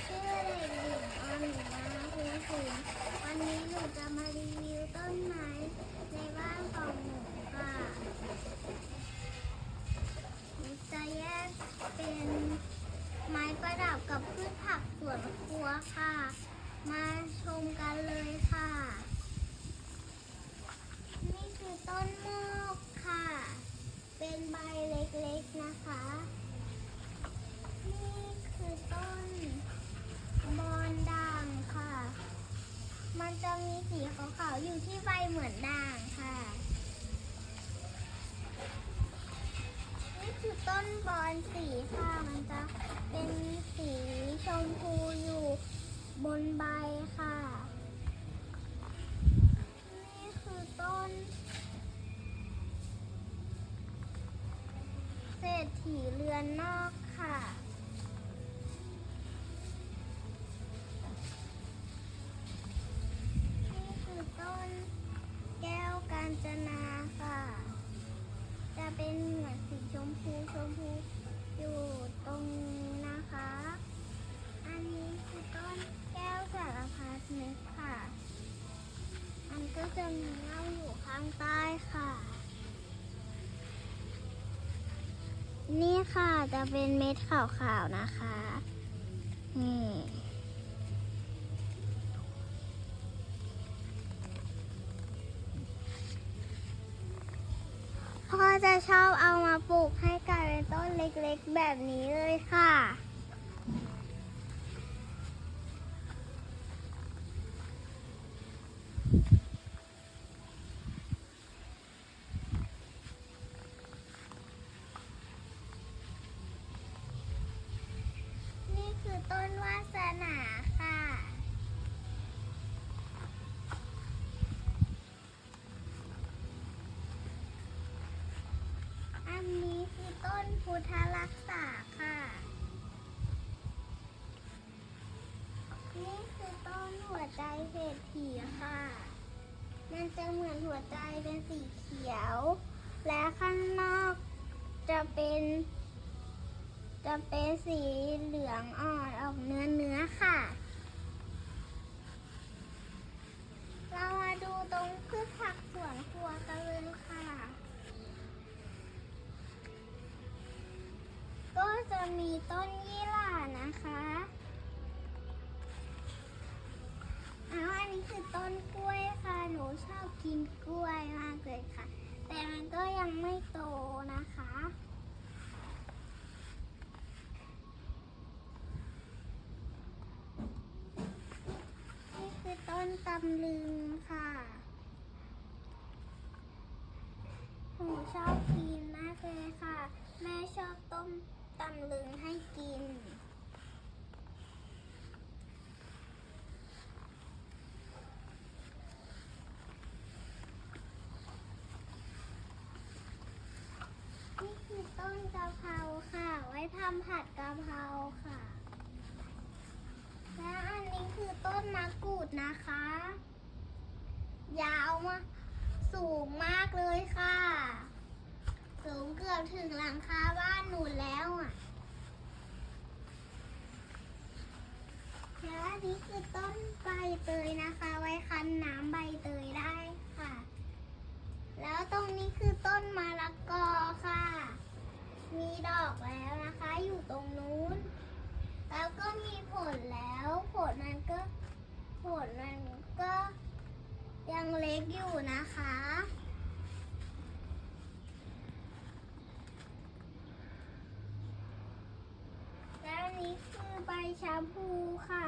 ชื่อเด็กหญิงออมหนูนาภูสินวันนี้หนูจะมารีวิวต้นไม้ในบ้านของหนูค่ะหนูจะแยกเป็นไม้ประดับกับพืชผักสวนครัวค่ะ มาชมกันเลยค่ะ นี่คือต้นโมกค่ะ เป็นใบเล็กๆนะคะ นี่คือต้น บอนด่างค่ะ มันจะมีสีขาวๆอยู่ที่ใบเหมือนด่างค่ะ นี่คือต้นบอนสีค่ะ มันจะเป็นสีชมพูอยู่บนใบค่ะ นี่คือต้น เศรษฐีเรือนนอก จะมีเง่าอยู่ข้างใต้ค่ะ นี่ค่ะจะเป็นเม็ดขาวๆนะคะ นี่พ่อจะชอบเอามาปลูกให้กลายเป็นต้นเล็กๆแบบนี้เลยค่ะ นี่คือต้นวาสนาค่ะ อันนี้คือต้น พุทธรักษาค่ะ นี่คือต้นหัวใจเศรษฐีค่ะ มันจะเหมือนหัวใจเป็นสีเขียว และข้างนอกจะเป็น จะเป็นสีเหลืองอ่อนออกเนื้อเนื้อค่ะ มีต้นยี่หร่านะคะอ้าวอันนี้คือต้นกล้วยค่ะ หนูชอบกินกล้วยมากเลยค่ะ แต่มันก็ยังไม่โตนะคะ นี่คือต้นตำลึงค่ะ หนูชอบกินมากเลยค่ะ แม่ชอบต้มตำลึงให้กิน นี่คือต้นกะเพราค่ะ ไว้ทำผัดกะเพราค่ะ และอันนี้คือต้นมะกรูดนะคะ ยาวมาสูงมากเลยค่ะ สูงเกือบถึงหลังคาบ้านหนูแล้วอะแล้วอันนี้คือต้นใบเตยนะคะ ไว้คั้นน้ำใบเตยได้ค่ะ แล้วตรงนี้คือต้นมะละกอค่ะ มีดอกแล้วนะคะ อยู่ ตรงนู้น แล้วก็มีผลแล้ว ผลมันก็ ผลมันก็ยังเล็กอยู่นะคะ แล้วนี้คือใบชาพูค่ะ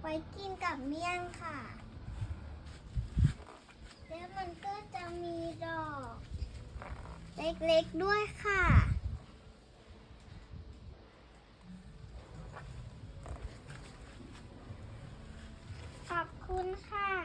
ไว้กินกับเมี่ยงค่ะ แล้วมันก็จะมีดอก เล็กๆด้วยค่ะ ค่ะ